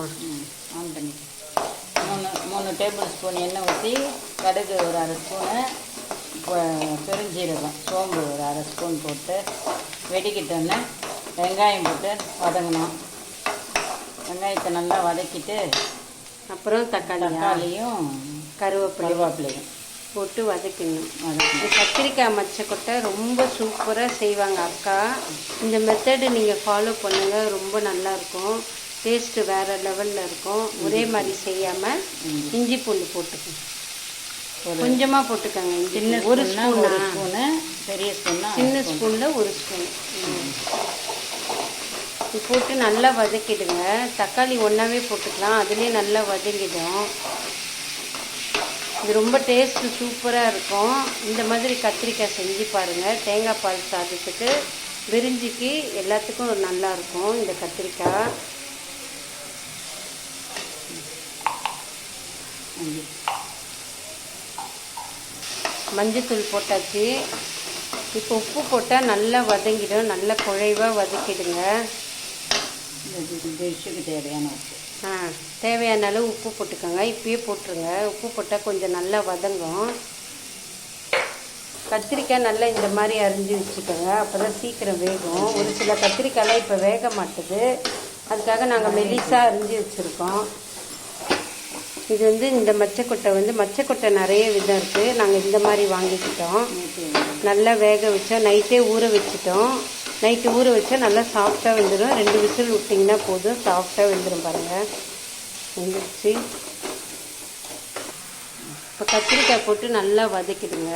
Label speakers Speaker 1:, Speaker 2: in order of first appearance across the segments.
Speaker 1: On பண்ணி மூணு மூணு டேபிள் ஸ்பூன் எண்ணெய் ஊற்றி கடுகு ஒரு அரை ஸ்பூனு பெருஞ்சீரகம் சோம்பு ஒரு அரை ஸ்பூன் போட்டு வெடிக்கிட்டோன்னே வெங்காயம் போட்டு வதங்கணும். வெங்காயத்தை நல்லா வதக்கிட்டு
Speaker 2: அப்புறம் தக்காளி
Speaker 1: தக்காளியும்
Speaker 2: கருவேப்பிலை
Speaker 1: கருவேப்பிலையும்
Speaker 2: போட்டு வதக்கணும். இந்த கத்திரிக்காய் மச்சக்கொட்டை ரொம்ப சூப்பராக செய்வாங்க அக்கா. இந்த மெத்தடு நீங்கள் ஃபாலோ பண்ணுங்கள் ரொம்ப நல்லாயிருக்கும் டேஸ்ட்டு வேறு லெவலில் இருக்கும். ஒரே மாதிரி செய்யாமல் இஞ்சி. பூண்டு போட்டுக்கோங்க. கொஞ்சமாக போட்டுக்கோங்க.
Speaker 1: சின்ன.
Speaker 2: ஒரு
Speaker 1: ஸ்பூன்னா ஒரு
Speaker 2: ஸ்பூன்.
Speaker 1: ஸ்பூனு பெரிய ஸ்பூன்னா
Speaker 2: சின்ன ஸ்பூனில் ஒரு ஸ்பூன். இது போட்டு நல்லா வதக்கிடுங்க. தக்காளி ஒன்றாவே போட்டுக்கலாம். அதுலேயே நல்லா வதங்கிடும். இது ரொம்ப டேஸ்ட்டு சூப்பராக இருக்கும். இந்த மாதிரி கத்திரிக்காய் செஞ்சு பாருங்கள் தேங்காய் பால் சாதத்துக்கு விரிஞ்சிக்கு எல்லாத்துக்கும் நல்லா இருக்கும் இந்த கத்திரிக்காய். மஞ்சத்தூள் போட்டாச்சு. இப்போ உப்பு போட்டால் நல்லா வதங்கிடும். நல்லா குழைவாக வதக்கிடுங்க.
Speaker 1: டிஷ்ஷுக்கு தேவையான உப்பு.
Speaker 2: ஆ தேவையான அளவு உப்பு போட்டுக்கோங்க. இப்பயே போட்டுருங்க. உப்பு போட்டால் கொஞ்சம் நல்லா வதங்கும். கத்திரிக்காய் நல்லா இந்த மாதிரி அரிஞ்சு வச்சுக்கோங்க. அப்போ தான் சீக்கிரம் வேகும். ஒரு சில கத்திரிக்காய்லாம் இப்போ வேக மாட்டுது. அதுக்காக நாங்கள் மெலிசாக அரிஞ்சு வச்சுருக்கோம். இது வந்து இந்த மச்சக்கொட்டை வந்து மச்சக்கொட்டை நிறைய விதம் இருக்குது நாங்கள் இந்த மாதிரி வாங்கிக்கிட்டோம். நல்லா வேக வச்சோம் நைட்டே ஊற வச்சிட்டோம். நைட்டு ஊற வச்சா நல்லா சாஃப்டாக வெந்துடும் ரெண்டு விசில் விட்டிங்கன்னா போதும். சாஃப்டாக வெந்துடும் பாருங்கள் வெந்துடுச்சு இப்போ கத்திரிக்காய் போட்டு நல்லா வதக்கிடுங்க.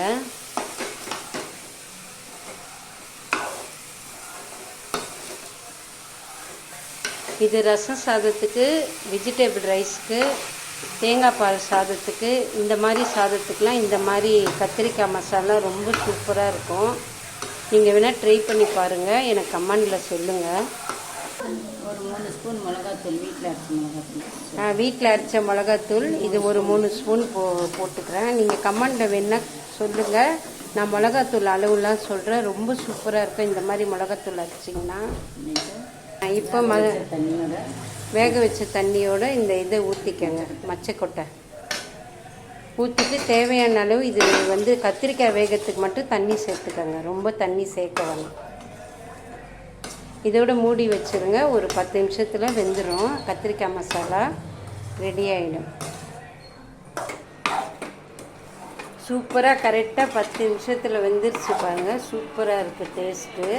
Speaker 2: இது ரசம் சாதத்துக்கு வெஜிடபிள் ரைஸ்க்கு தேங்காய் பால் சாதத்துக்கு இந்த மாதிரி சாதத்துக்குலாம் இந்த மாதிரி கத்திரிக்காய் மசாலா ரொம்ப சூப்பராக இருக்கும். நீங்கள் வேணால் ட்ரை பண்ணி பாருங்கள் எனக்கு கமெண்டில் சொல்லுங்கள்
Speaker 1: ஒரு மூணு ஸ்பூன் மிளகாத்தூள் வீட்டில் அரைச்ச மிளகாத்தூள்.
Speaker 2: வீட்டில் அரைச்ச மிளகாத்தூள் இது ஒரு மூணு ஸ்பூன் போ போட்டுக்கிறேன். நீங்கள் கமெண்டில் வேணால் சொல்லுங்கள் நான் மிளகாத்தூள் அளவுலாம் சொல்கிறேன் ரொம்ப சூப்பராக இருக்கும். இந்த மாதிரி மிளகாத்தூள் அரைச்சிங்கன்னா. இப்போ ம
Speaker 1: தண்ணியோட
Speaker 2: வேக வச்ச தண்ணியோட இந்த இதை ஊற்றிக்கங்க மச்சக்கொட்டை. ஊற்றிட்டு தேவையான அளவு இது வந்து கத்திரிக்காய் வேகத்துக்கு மட்டும் தண்ணி சேர்த்துக்கோங்க ரொம்ப தண்ணி சேர்க்க வேணும். இதோட மூடி வச்சுருங்க ஒரு பத்து நிமிஷத்தில் வெந்துடும் கத்திரிக்காய் மசாலா ரெடி ஆகிடும் சூப்பராக கரெக்டாக பத்து நிமிஷத்தில் வெந்துருச்சு பாருங்கள் சூப்பராக இருக்குது டேஸ்ட்டு